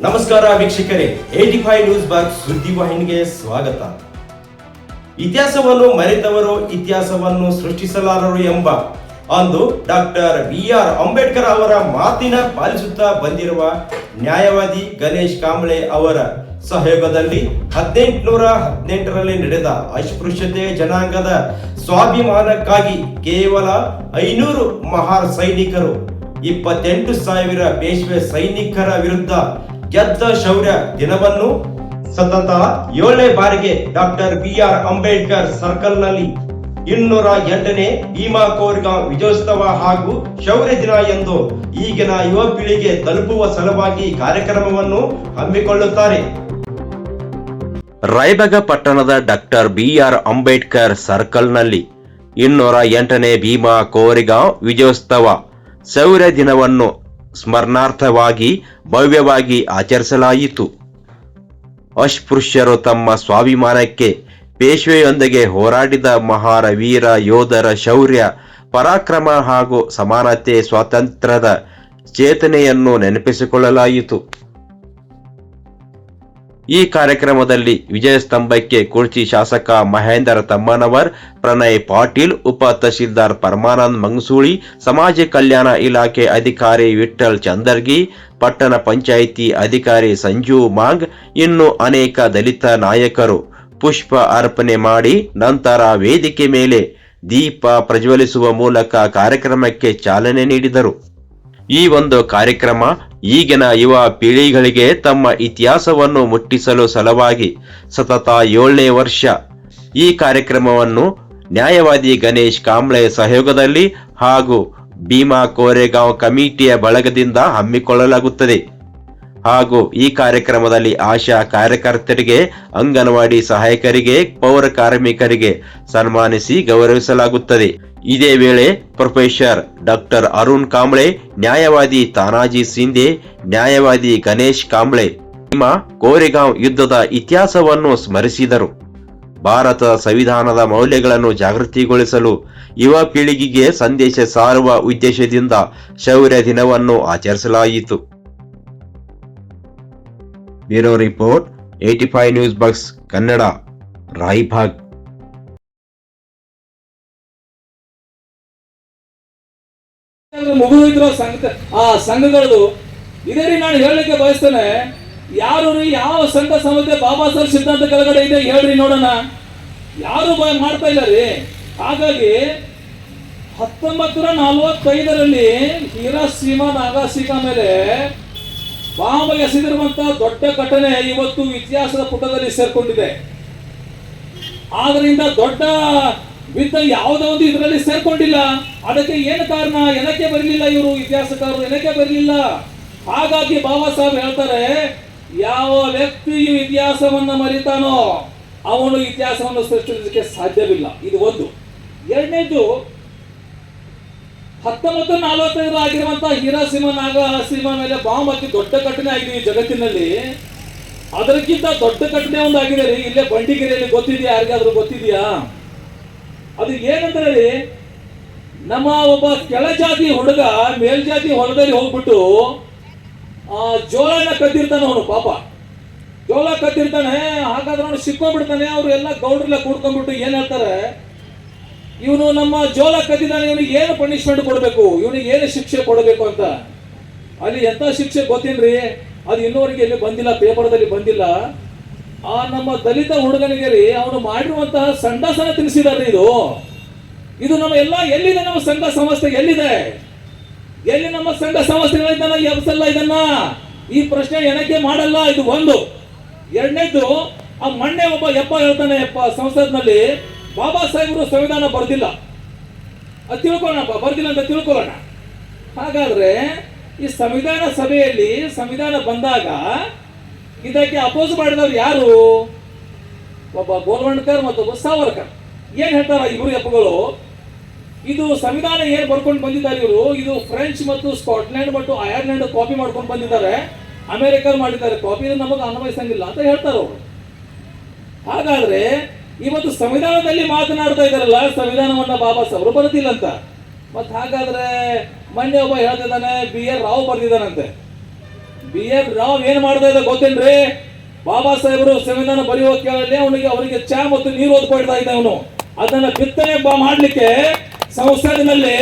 ನಮಸ್ಕಾರ ವೀಕ್ಷಕರೇ A T five news box ಸುದ್ದಿವಾಹಿನಿಗೆ ಸ್ವಾಗತ. ಇತಿಹಾಸವನ್ನು ಮರೆತವರು ಇತಿಹಾಸವನ್ನು ಸೃಷ್ಟಿಸಲಾರರು ಎಂಬ ಅಂದು ಡಾಕ್ಟರ್ ಬಿ ಆರ್ ಅಂಬೇಡ್ಕರ್ ಅವರ ಮಾತಿನ ಪಾಲಿಸುತ್ತಾ ಬಂದಿರುವ ನ್ಯಾಯವಾದಿ ಗಣೇಶ್ ಕಾಂಬ್ಳೆ ಅವರ ಸಹಯೋಗದಲ್ಲಿ ಹದಿನೆಂಟುನೂರ ಹದಿನೆಂಟರಲ್ಲಿ ನಡೆದ ಅಸ್ಪೃಶ್ಯತೆ ಜನಾಂಗದ ಸ್ವಾಭಿಮಾನಕ್ಕಾಗಿ ಕೇವಲ ಐನೂರು ಮಹಾರ್ ಸೈನಿಕರು ಇಪ್ಪತ್ತೆಂಟು ಸಾವಿರ ಪೇಶ್ವೆ ಸೈನಿಕರ ವಿರುದ್ಧ ಗೆದ್ದ ಶೌರ್ಯ ದಿನವನ್ನು ಸತತ ಏಳನೇ ಬಾರಿಗೆ ಡಾಕ್ಟರ್ ಬಿ ಆರ್ ಅಂಬೇಡ್ಕರ್ ಸರ್ಕಲ್ನಲ್ಲಿ ಇನ್ನೂರ ಎಂಟನೇ ಭೀಮಾ ಕೋರ್ಗಾಂವ್ ವಿಜಯೋತ್ಸವ ಹಾಗೂ ಶೌರ್ಯ ದಿನ ಎಂದು ಈಗಿನ ಯುವ ಪೀಳಿಗೆ ತಲುಪುವ ಸಲುವಾಗಿ ಕಾರ್ಯಕ್ರಮವನ್ನು ಹಮ್ಮಿಕೊಳ್ಳುತ್ತಾರೆ. ರಾಯಬಾಗ ಪಟ್ಟಣದ ಡಾಕ್ಟರ್ ಬಿಆರ್ ಅಂಬೇಡ್ಕರ್ ಸರ್ಕಲ್ನಲ್ಲಿ ಇನ್ನೂರ ಎಂಟನೇ ಭೀಮಾ ಕೋರಿಗಾಂ ವಿಜಯೋತ್ಸವ ಶೌರ್ಯ ದಿನವನ್ನು ಸ್ಮರಣಾರ್ಥವಾಗಿ, ಭವ್ಯವಾಗಿ ಆಚರಿಸಲಾಯಿತು. ಅಸ್ಪೃಶ್ಯರು ತಮ್ಮ ಸ್ವಾಭಿಮಾನಕ್ಕೆ ಪೇಶ್ವೆಯೊಂದಿಗೆ ಹೋರಾಡಿದ ಮಹಾರ ವೀರ ಯೋಧರ ಶೌರ್ಯ, ಪರಾಕ್ರಮ ಹಾಗೂ ಸಮಾನತೆ, ಸ್ವಾತಂತ್ರ್ಯದ ಚೇತನೆಯನ್ನು ನೆನಪಿಸಿಕೊಳ್ಳಲಾಯಿತು. ಈ ಕಾರ್ಯಕ್ರಮದಲ್ಲಿ ವಿಜಯ ಸ್ತಂಭಕ್ಕೆ ಕುರ್ಚಿ ಶಾಸಕ ಮಹೇಂದ್ರ ತಮ್ಮನವರ್, ಪ್ರಣಯ್ ಪಾಟೀಲ್, ಉಪ ತಹಶೀಲ್ದಾರ್ ಪರಮಾನಂದ್ ಮಂಗಸೂಳಿ, ಸಮಾಜ ಕಲ್ಯಾಣ ಇಲಾಖೆ ಅಧಿಕಾರಿ ವಿಠಲ್ ಚಂದರ್ಗಿ, ಪಟ್ಟಣ ಪಂಚಾಯಿತಿ ಅಧಿಕಾರಿ ಸಂಜು ಮಾಂಗ್, ಇನ್ನು ಅನೇಕ ದಲಿತ ನಾಯಕರು. ಪುಷ್ಪ ಅರ್ಪಣೆ ಮಾಡಿ ನಂತರ ವೇದಿಕೆ ಮೇಲೆ ದೀಪ ಪ್ರಜ್ವಲಿಸುವ ಮೂಲಕ ಕಾರ್ಯಕ್ರಮಕ್ಕೆ ಚಾಲನೆ ನೀಡಿದರು. ಈ ಒಂದು ಕಾರ್ಯಕ್ರಮ ಈಗಿನ ಯುವ ಪೀಳಿಗೆಗಳಿಗೆ ತಮ್ಮ ಇತಿಹಾಸವನ್ನು ಮುಟ್ಟಿಸಲು ಸಲುವಾಗಿ ಸತತ ಏಳನೇ ವರ್ಷ. ಈ ಕಾರ್ಯಕ್ರಮವನ್ನು ನ್ಯಾಯವಾದಿ ಗಣೇಶ್ ಕಾಂಬ್ಳೆ ಸಹಯೋಗದಲ್ಲಿ ಹಾಗೂ ಭೀಮಾ ಕೋರೆಗಾಂವ್ ಕಮಿಟಿಯ ಬಳಗದಿಂದ ಹಮ್ಮಿಕೊಳ್ಳಲಾಗುತ್ತದೆ. ಹಾಗೂ ಈ ಕಾರ್ಯಕ್ರಮದಲ್ಲಿ ಆಶಾ ಕಾರ್ಯಕರ್ತರಿಗೆ, ಅಂಗನವಾಡಿ ಸಹಾಯಕರಿಗೆ, ಪೌರ ಕಾರ್ಮಿಕರಿಗೆ ಸನ್ಮಾನಿಸಿ ಗೌರವಿಸಲಾಗುತ್ತದೆ. ಇದೇ ವೇಳೆ ಪ್ರೊಫೆಸರ್ ಡಾಕ್ಟರ್ ಅರುಣ್ ಕಾಂಬ್ಳೆ, ನ್ಯಾಯವಾದಿ ತಾನಾಜಿ ಸಿಂಧೆ, ನ್ಯಾಯವಾದಿ ಗಣೇಶ್ ಕಾಂಬ್ಳೆ ನಿಮ್ಮ ಕೋರೆಗಾಂವ್ ಯುದ್ಧದ ಇತಿಹಾಸವನ್ನು ಸ್ಮರಿಸಿದರು. ಭಾರತ ಸಂವಿಧಾನದ ಮೌಲ್ಯಗಳನ್ನು ಜಾಗೃತಿಗೊಳಿಸಲು ಯುವ ಪೀಳಿಗೆಗೆ ಸಂದೇಶ ಸಾರುವ ಉದ್ದೇಶದಿಂದ ಶೌರ್ಯ ದಿನವನ್ನು ಆಚರಿಸಲಾಯಿತು. Bureau report AT five news box, Kannada, Raibag. ಮುಗಿದಿದ್ರು ಸಂಘ, ಆ ಸಂಘಗಳದು. ಇದೇ ರೀ ನಾನು ಹೇಳಲಿಕ್ಕೆ ಬಯಸ್ತೇನೆ ಯಾರು ರೀ ಯಾವ ಸಂಘ ಸಂಸ್ಥೆ ಬಾಬಾ ಸಾಹೇಬ್ ಸಿದ್ಧಾಂತ ಕೆಳಗಡೆ ಇದೆ ಹೇಳ್ರಿ ನೋಡೋಣ. ಯಾರು ಮಾಡ್ತಾ ಇಲ್ಲ ರೀ ಹಾಗಾಗಿ ಹತ್ತೊಂಬತ್ತು ನೂರ ನಲವತ್ತೈದರಲ್ಲಿ ಹೀರಾಸೀಮಾ ನಾಗಾಸೀಮಾ ಮೇಲೆ ಬಾಂಬ್ ಎಸೆದಿರುವಂತಹ ದೊಡ್ಡ ಘಟನೆ ಇವತ್ತು ಇತಿಹಾಸದ ಪುಟದಲ್ಲಿ ಸೇರ್ಕೊಂಡಿದೆ. ಆದ್ರಿಂದ ದೊಡ್ಡ ಬಿದ್ದ ಯಾವುದೋ ಒಂದು ಇದರಲ್ಲಿ ಸೇರ್ಕೊಂಡಿಲ್ಲ. ಅದಕ್ಕೆ ಏನು ಕಾರಣ? ಎನಕ್ಕೆ ಬರಲಿಲ್ಲ ಇವರು ಇತಿಹಾಸಕಾರರು ಎನಕ್ಕೆ ಬರಲಿಲ್ಲ? ಹಾಗಾಗಿ ಬಾಬಾ ಸಾಹೇಬ್ ಹೇಳ್ತಾರೆ, ಯಾವ ವ್ಯಕ್ತಿಯು ಇತಿಹಾಸವನ್ನ ಮರಿತಾನೋ ಅವನು ಇತಿಹಾಸವನ್ನು ಸೃಷ್ಟಿಸಲಿಕ್ಕೆ ಸಾಧ್ಯವಿಲ್ಲ. ಇದು ಒಂದು. ಎರಡನೇದು, ಹತ್ತೊಂಬತ್ತು ನಲವತ್ತೈದು ಆಗಿರುವಂತಹ ಹೀರಾಸಿಂಹ ನಾಗ ಸಿಂಹ ಮೇಲೆ ಬಾಂಬ್ ಹಾಕಿ ದೊಡ್ಡ ಘಟನೆ ಆಗಿದೆ ಈ ಜಗತ್ತಿನಲ್ಲಿ. ಅದಕ್ಕಿಂತ ದೊಡ್ಡ ಘಟನೆ ಒಂದು ಆಗಿದೆ ರೀ. ಇಲ್ಲೇ ಬಂಡಿಗೆರೆಯಲ್ಲಿ ಗೊತ್ತಿದೆಯಾ? ಯಾರಿಗಾದ್ರೂ ಗೊತ್ತಿದೆಯಾ? ಅದು ಏನಂದ್ರೆ ನಮ್ಮ ಒಬ್ಬ ಕೆಳಜಾತಿ ಹುಡುಗ ಮೇಲ್ಜಾತಿ ಹೊಲದಲ್ಲಿ ಹೋಗ್ಬಿಟ್ಟು, ಆ, ಜೋಳನ ಕದ್ದಿರ್ತಾನೆ ಅವನು ಪಾಪ. ಜೋಳ ಕದ್ದಿರ್ತಾನೆ, ಹಾಗಾದ್ರೆ ಅವನು ಸಿಕ್ಕೊಂಡ್ಬಿಡ್ತಾನೆ, ಅವರು ಎಲ್ಲ ಗೌಡ್ರೆಲ್ಲ ಕೂಡ್ಕೊಂಡ್ಬಿಟ್ಟು ಏನ್ ಹೇಳ್ತಾರೆ? ಇವನು ನಮ್ಮ ಜೋಳ ಕದ್ದಿದ್ದಾನೆ, ಇವನಿಗೆ ಏನು ಪನಿಷ್ಮೆಂಟ್ ಕೊಡಬೇಕು? ಇವನಿಗೆ ಏನು ಶಿಕ್ಷೆ ಕೊಡಬೇಕು ಅಂತ. ಅಲ್ಲಿ ಎಂತ ಶಿಕ್ಷೆ ಗೊತ್ತೇನ್ರಿ? ಅದು ಇನ್ನೂವರೆಗೆ ಇಲ್ಲಿ ಬಂದಿಲ್ಲ, ಪೇಪರ್ದಲ್ಲಿ ಬಂದಿಲ್ಲ. ಆ ನಮ್ಮ ದಲಿತ ಹುಡುಗನಿಗೆ ಅವನು ಮಾಡಿರುವಂತಹ ಸಂಡಾಸನ ತಿಳಿಸಿದಾರೆ ಇದು. ಇದು ನಮ್ಮ ಎಲ್ಲ, ಎಲ್ಲಿದೆ ನಮ್ಮ ಸಂಘ ಸಂಸ್ಥೆ ಎಲ್ಲಿದೆ? ಎಲ್ಲಿ ನಮ್ಮ ಸಂಘ ಸಂಸ್ಥೆಗಳಿದ್ದಾನ ಎಬ್ಸಲ್ಲ ಇದನ್ನ? ಈ ಪ್ರಶ್ನೆ ಏನಕ್ಕೆ ಮಾಡಲ್ಲ, ಇದು ಒಂದು. ಎರಡನೇದು ಆ ಮೊನ್ನೆ ಒಬ್ಬ ಯಪ್ಪ ಹೇಳ್ತಾನೆ, ಯಪ್ಪ ಸಂಸತ್ನಲ್ಲಿ, ಬಾಬಾ ಸಾಹೇಬರು ಸಂವಿಧಾನ ಬರ್ದಿಲ್ಲ. ಅದು ತಿಳ್ಕೊಳ್ಳೋಣಪ್ಪ ಬರ್ದಿಲ್ಲ ಅಂತ ತಿಳ್ಕೊಳ್ಳೋಣ. ಹಾಗಾದ್ರೆ, ಈ ಸಂವಿಧಾನ ಸಭೆಯಲ್ಲಿ, ಸಂವಿಧಾನ ಬಂದಾಗ ಇದಕ್ಕೆ ಅಪೋಸ್ ಮಾಡಿದವರು ಯಾರು? ಒಬ್ಬ ಗೋಲ್ವಣ್ಕರ್ ಮತ್ತೊಬ್ಬ ಸಾವರ್ಕರ್. ಏನ್ ಹೇಳ್ತಾರ ಇವರು ಎಪ್ಪಗಳು ಇದು ಸಂವಿಧಾನ ಏನ್ ಬರ್ಕೊಂಡು ಬಂದಿದ್ದಾರೆ ಇವರು? ಇದು ಫ್ರೆಂಚ್ ಮತ್ತು ಸ್ಕಾಟ್ಲೆಂಡ್ ಮತ್ತು ಐರ್ಲೆಂಡ್ ಕಾಪಿ ಮಾಡ್ಕೊಂಡು ಬಂದಿದ್ದಾರೆ. ಅಮೆರಿಕ ಮಾಡಿದ್ದಾರೆ. ಕಾಪಿ ನಮಗೆ ಅನ್ವಯಿಸಂಗಿಲ್ಲ ಅಂತ ಹೇಳ್ತಾರೆ ಅವರು. ಹಾಗಾದ್ರೆ ಇವತ್ತು ಸಂವಿಧಾನದಲ್ಲಿ ಮಾತನಾಡ್ತಾ ಇದ್ದಾರಲ್ಲ, ಸಂವಿಧಾನವನ್ನ ಬಾಬಾ ಸಾಹೇಬರು ಬರೆದಿಲ್ಲ ಅಂತ ಮತ್ತೆ ಹಾಗಾದ್ರೆ ಮೊನ್ನೆ ಒಬ್ಬ ಹೇಳ್ತಿದ್ದಾನೆ, ಬಿ ಆರ್ ರಾವ್ ಬರ್ದಿದ್ದಾನಂತೆ. ಬಿ ಎನ್ ರಾವ್ ಏನ್ ಮಾಡ್ತಾ ಇದ್ದ ಗೊತ್ತೇನ್ರಿ? ಬಾಬಾ ಸಾಹೇಬರು ಸಂವಿಧಾನ ಬರೆಯುವ ಅವನಿಗೆ ಅವರಿಗೆ ಚಾ ಮತ್ತು ನೀರು ಓದ್ಕೊಳ್ತಾ ಇದ್ದ ಅವನು. ಅದನ್ನ ಬಿತ್ತನೆ ಮಾಡ್ಲಿಕ್ಕೆ ಸಂಸತ್ತಿನಲ್ಲಿ